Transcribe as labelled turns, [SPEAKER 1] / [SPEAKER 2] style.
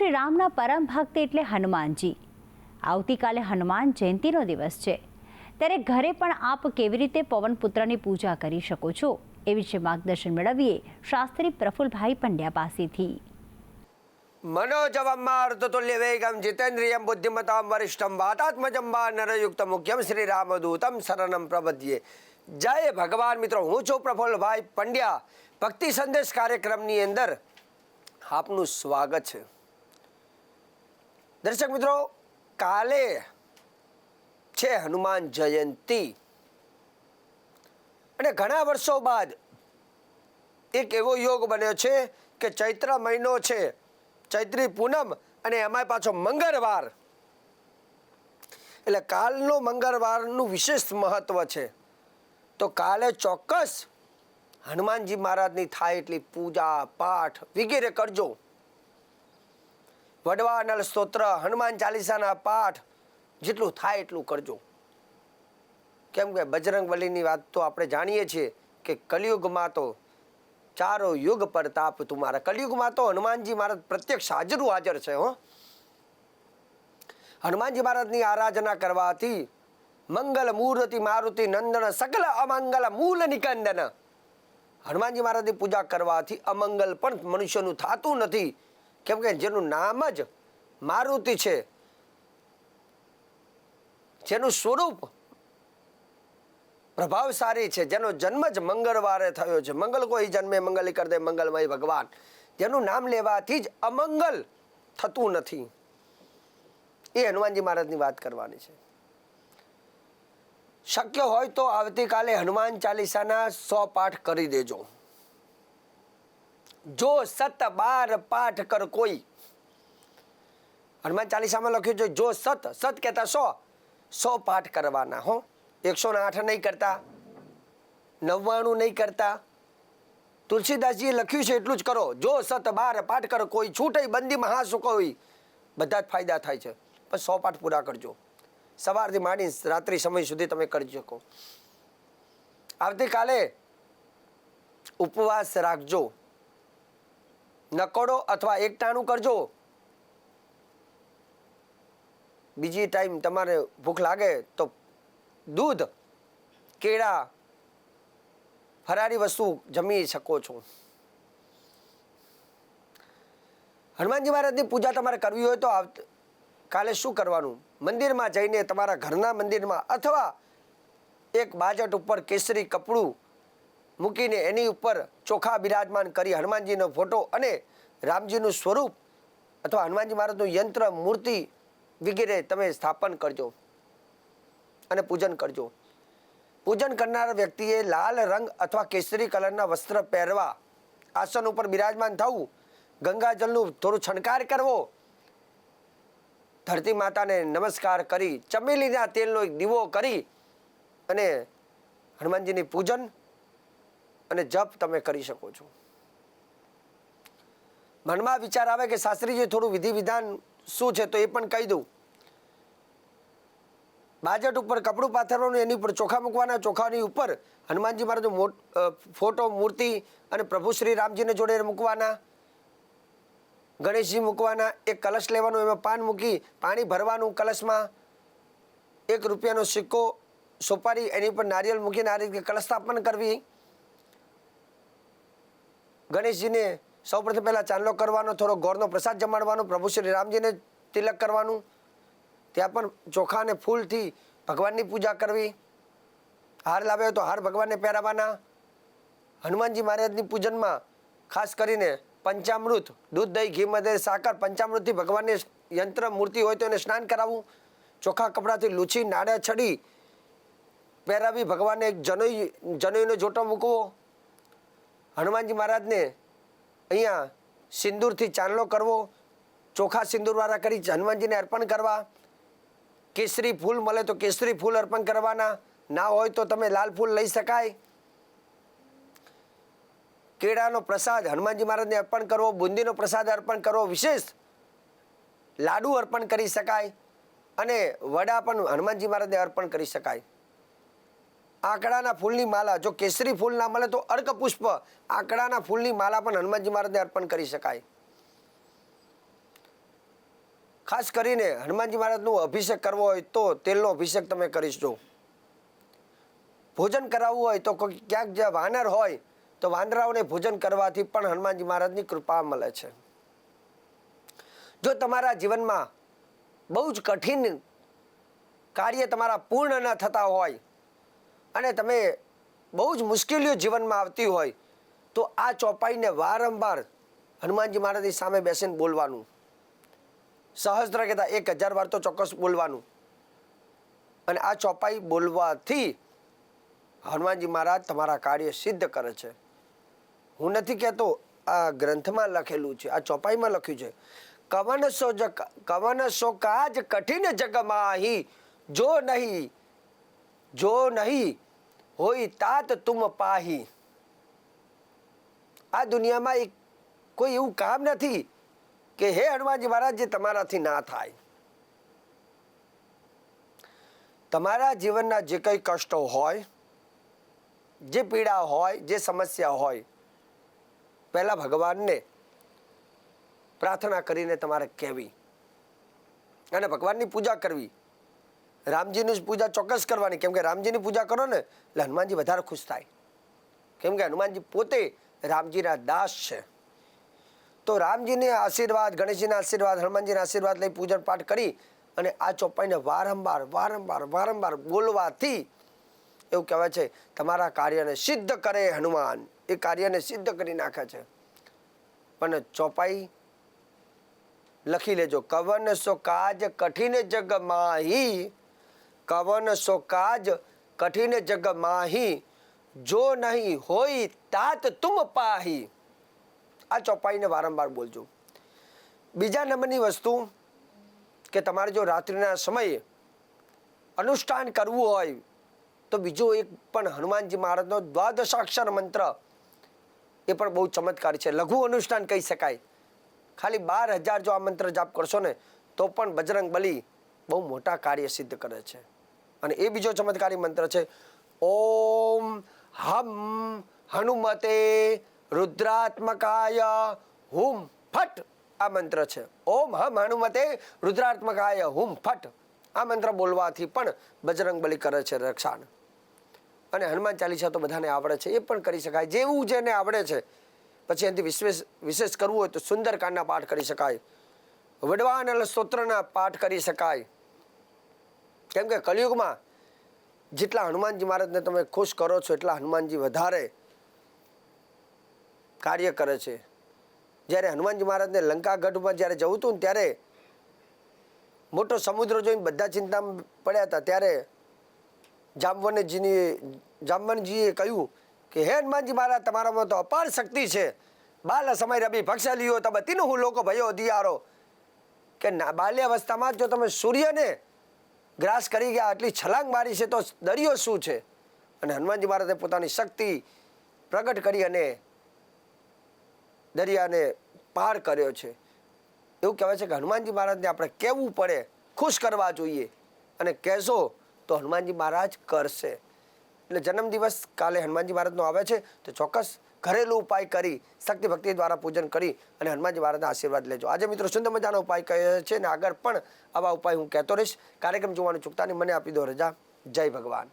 [SPEAKER 1] પ્રભુ શ્રી રામના પરમ ભક્ત એટલે હનુમાનજી આવતીકાલે હનુમાન જયંતિનો દિવસ છે ત્યારે ઘરે પણ આપ કેવી રીતે પવનપુત્રની પૂજા કરી શકો છો એ વિશે માર્ગદર્શન મેળવીએ શાસ્ત્રી પ્રફુલભાઈ પંડ્યા પાસેથી
[SPEAKER 2] मनोजवं मारुततुल्यवेगं जितेन्द्रियं बुद्धिमतां वरिष्ठं वातात्मजं वा नरयुक्त मुख्यम શ્રી રામદૂતમ શરણમ પ્રબધ્યે જય ભગવાન મિત્રો હું છું પ્રફુલ્લભાઈ પંડ્યા ભક્તિ સંદેશ કાર્યક્રમની અંદર આપનું સ્વાગત છે દર્શક મિત્રો, કાલે છે હનુમાન જયંતી. અને ઘણા વર્ષો બાદ એક એવો યોગ બન્યો છે કે ચૈત્ર મહિનો છે, ચૈત્રી પૂનમ અને એમાં પાછો મંગળવાર. એટલે કાલનો મંગળવારનું વિશેષ મહત્વ છે. તો કાલે ચોક્કસ હનુમાનજી મહારાજની થાય એટલી પૂજા, પાઠ વગેરે કરજો. વડવાનલ સ્તોત્ર, હનુમાન ચાલીસાના પાઠ, જેટલું થાય એટલું કરજો. કેમ કે બજરંગ બલીની વાત તો આપણે જાણીએ છીએ કે કલિયુગમાં તો ચારો યુગ પર તાપ તુમારા કલયુગમાં તો હનુમાનજી મહારાજ પ્રત્યક્ષ હાજરું હાજર છે, હો. હનુમાનજી મહારાજની આરાધના કરવાથી મંગલ મૂર્તિ મારુતિ નંદન સકલ અમંગલ મૂલ નિકંદન. હનુમાનજી મહારાજની પૂજા કરવાથી અમંગલ પણ મનુષ્યનું થતું નથી. કેમ કે જેનું નામ જ મારુતિ છે. જેનું સ્વરૂપ પ્રભાવશાળી છે. જેનો જન્મ જ મંગળવારે થયો છે. મંગલ કોઈ જન્મે, મંગલ કર દે, મંગલમય ભગવાન. જેનું નામ લેવાથી જ અમંગલ થતું નથી. એ હનુમાનજી મહારાજની વાત કરવાની છે. શક્ય હોય તો આવતીકાલે હનુમાન ચાલીસાના સો પાઠ કરી દેજો. જો સત બાર પાઠ કર કોઈ. હનુમાન ચાલીસામાં લખ્યું છે, જો સત સત કહેતા સો સો પાઠ કરવાના, હો. એકસો ને આઠ નહીં કરતા, નવ્વાણું નહીં કરતા. તુલસીદાસજીએ લખ્યું છે, એટલું જ કરો. જો સત બાર પાઠ કરો કોઈ, છૂટે બંદી હા શું કોઈ બધા જ ફાયદા થાય છે. પણ સો પાઠ પૂરા કરજો. સવારથી માંડી રાત્રિ સમય સુધી તમે કરી શકો. આવતીકાલે ઉપવાસ રાખજો. નકોડો અથવા એકટાણું કરજો. બીજી ટાઈમ તમારે ભૂખ લાગે તો દૂધ, કેળા ફરારી વસ્તુ જમી શકો છો. હનુમાનજી મહારાજની પૂજા તમારે કરવી હોય તો કાલે શું કરવાનું? મંદિરમાં જઈને તમારા ઘરના મંદિરમાં અથવા એક બાજટ ઉપર કેસરી કપડું મૂકીને એની ઉપર ચોખા બિરાજમાન કરી હનુમાનજીનો ફોટો અને રામજીનું સ્વરૂપ અથવા હનુમાનજી મહારાજનું યંત્ર, મૂર્તિ વગેરે તમે સ્થાપન કરજો અને પૂજન કરજો. પૂજન કરનાર વ્યક્તિએ લાલ રંગ અથવા કેસરી કલરના વસ્ત્ર પહેરવા, આસન ઉપર બિરાજમાન થવું, ગંગાજળનું થોડું છણકાર કરવો, ધરતી માતાને નમસ્કાર કરી, ચમેલીના તેલનો એક દીવો કરી અને હનુમાનજીની પૂજન અને જપ તમે કરી શકો છો. મનમાં વિચાર આવે કે શાસ્ત્રીજી થોડું વિધિ વિધાન શું છે તો એ પણ કહી દઉં. બાજટ ઉપર કપડું પાથરવાનું, એની ઉપર ચોખા મૂકવાના, ચોખાની ઉપર હનુમાનજી મહારાજનો ફોટો, મૂર્તિ અને પ્રભુ શ્રી રામજીને જોડે મૂકવાના. ગણેશજી મૂકવાના, એક કલશ લેવાનો, એમાં પાન મૂકી, પાણી ભરવાનું કલશમાં. એક રૂપિયાનો સિક્કો સોપારી, એની ઉપર નારિયેલ મૂકીને આ રીતે કલશ સ્થાપન કરવી. ગણેશજીને સૌપ્રથમ પહેલાં ચાંદલો કરવાનો, થોડો ગોળનો પ્રસાદ જમાડવાનો, પ્રભુ શ્રી રામજીને તિલક કરવાનું. ત્યાં પણ ચોખા અને ફૂલથી ભગવાનની પૂજા કરવી. હાર લાવ્યો તો હાર ભગવાનને પહેરાવવાના હનુમાનજી મહારાજની પૂજનમાં ખાસ કરીને પંચામૃત, દૂધ, દહીં, ઘી મધે સાકર પંચામૃતથી ભગવાનને યંત્ર, મૂર્તિ હોય તો એને સ્નાન કરાવવું. ચોખા કપડાથી લૂછી નાડા છડી પહેરાવી ભગવાનને જનોઈ, જનોઈનો જોટો મૂકવો. હનુમાનજી મહારાજને અહીંયા સિંદૂરથી ચાંદલો કરવો, ચોખા સિંદૂરવાળા કરી હનુમાનજીને અર્પણ કરવા, કેસરી ફૂલ મળે તો કેસરી ફૂલ અર્પણ કરવાના, ના હોય તો તમે લાલ ફૂલ લઈ શકાય. કેળાનો પ્રસાદ હનુમાનજી મહારાજને અર્પણ કરવો, બુંદીનો પ્રસાદ અર્પણ કરવો વિશેષ લાડુ અર્પણ કરી શકાય અને વડા પણ હનુમાનજી મહારાજને અર્પણ કરી શકાય. આંકડાના ફૂલની માલા. જો કેસરી ફૂલ ના મળે તો અર્ક પુષ્પ આંકડાના ફૂલની માલા પણ હનુમાનજી મહારાજને અર્પણ કરી શકાય. ખાસ કરીને હનુમાનજી મહારાજનું અભિષેક કરવો હોય તો તેલનો અભિષેક તમે કરી શકો. ભોજન કરાવવું હોય તો ક્યાંક જ્યાં વાનર હોય તો વાંદરાઓને ભોજન કરવાથી પણ હનુમાનજી મહારાજની કૃપા મળે છે. જો તમારા જીવનમાં બહુ જ કઠિન કાર્ય તમારા પૂર્ણ ન થતા હોય અને તમે બહુ જ મુશ્કેલીઓ જીવનમાં આવતી હોય, તો આ ચોપાઈને વારંવાર હનુમાનજી મહારાજની સામે બેસીને બોલવાનું. સહસ્ત્ર કહેતા એક હજાર વાર તો ચોક્કસ બોલવાનું. અને આ ચોપાઈ બોલવાથી હનુમાનજી મહારાજ તમારા કાર્ય સિદ્ધ કરે છે. હું નથી કહેતો, આ ગ્રંથમાં લખેલું છે, આ ચોપાઈમાં લખ્યું છે. કવન સો જ કવન સો કાજ કઠિન જગમાં અહીં જો નહીં જો નહીં હોય તાત તુમ પાહી. આ દુનિયામાં એક કોઈ એવું કામ નથી કે હે હનુમાનજી મહારાજ, જે તમારાથી ના થાય. તમારા જીવનના જે કંઈ કષ્ટો હોય, જે પીડા હોય, જે સમસ્યા હોય, પહેલાં ભગવાનને પ્રાર્થના કરીને તમારે કહેવી અને ભગવાનની પૂજા કરવી. રામજીની જ પૂજા ચોક્કસ કરવાની. કેમ કે રામજીની પૂજા કરો ને, એટલે હનુમાનજી વધારે ખુશ થાય. કેમ કે હનુમાનજી પોતે રામજીના દાસ છે. તો રામજીને આશીર્વાદ, ગણેશજીના આશીર્વાદ, હનુમાનજીના આશીર્વાદ લઈ પૂજન પાઠ કરી અને આ ચોપાઈને વારંવાર વારંવાર વારંવાર બોલવાથી એવું કહેવાય છે, તમારા કાર્યને સિદ્ધ કરે હનુમાન. એ કાર્યને સિદ્ધ કરી નાખે છે. પણ ચોપાઈ લખી લેજો, કવન સો કાજ કઠિન જગ માહી કવન સો કાજ કઠિન જગ માહી. જો નહીં હોય તાત તુમ પાહી. આ ચોપાઈને વારંવાર બોલજો. બીજા નંબરની વસ્તુ કે તમારે જો રાત્રિના સમયે અનુષ્ઠાન કરવું હોય, તો બીજો એક પણ હનુમાનજી મહારાજનો દ્વાદશાક્ષર મંત્ર એ પણ બહુ ચમત્કાર છે. લઘુ અનુષ્ઠાન કહી શકાય. ખાલી બાર હજાર જો આ મંત્ર જાપ કરશો ને, તો પણ બજરંગ બલી બહુ મોટા કાર્ય સિદ્ધ કરે છે. અને એ બીજો ચમત્કારી મંત્ર છે, ઓમ હમ હનુમતે રુદ્રાત્મકાય હુમ ફટ. આ મંત્ર છે. ઓમ હમ હનુમતે રુદ્રાત્મકાય હુમ ફટ. આ મંત્ર બોલવાથી પણ બજરંગ બલી કરે છે રક્ષાણ. અને હનુમાન ચાલીસા તો બધાને આવડે છે, એ પણ કરી શકાય. જેવું જેને આવડે છે, પછી એનાથી વિશેષ વિશેષ કરવું હોય તો સુંદરકાંડના પાઠ કરી શકાય. વડવાન અને સ્તોત્રના પાઠ કરી શકાય. કેમ કે કળિયુગમાં જેટલા હનુમાનજી મહારાજને તમે ખુશ કરો છો, એટલા હનુમાનજી વધારે કાર્ય કરે છે. જ્યારે હનુમાનજી મહારાજને લંકા ગઢમાં જ્યારે જવું હતું ને ત્યારે મોટો સમુદ્ર જોઈને બધા ચિંતામાં પડ્યા હતા. ત્યારે જામવનજીની, જામવનજીએ કહ્યું કે, હે હનુમાનજી મહારાજ, તમારામાં તો અપાર શક્તિ છે. બાલ સમય રબી ભક્ષલીઓ તમે તીનું હું લોકો ભયો દિયારો કે ના, બાલ્યાવસ્થામાં જો તમે સૂર્યને ગ્રાસ કરી ગયા, આટલી છલાંગ મારી છે તો દરિયો શું છે? અને હનુમાનજી મહારાજે પોતાની શક્તિ પ્રગટ કરી અને દરિયાને પાર કર્યો છે. એવું કહેવાય છે કે હનુમાનજી મહારાજને આપણે કહેવું પડે, ખુશ કરવા જોઈએ. અને કહેશો તો હનુમાનજી મહારાજ કરશે. એટલે જન્મદિવસ કાલે હનુમાનજી મહારાજનો આવે છે, તો ચોક્કસ ઘરેલું ઉપાય કરી શક્તિ ભક્તિ દ્વારા પૂજન કરી અને હનુમાનજી મહારાજના આશીર્વાદ લેજો. આજે મિત્રો સુંદર મજાનો ઉપાય કહે છે અને આગળ પણ આવા ઉપાય હું કહેતો રહીશ. કાર્યક્રમ જોવાનું ચૂકતા મને આપી દો રજા. જય ભગવાન.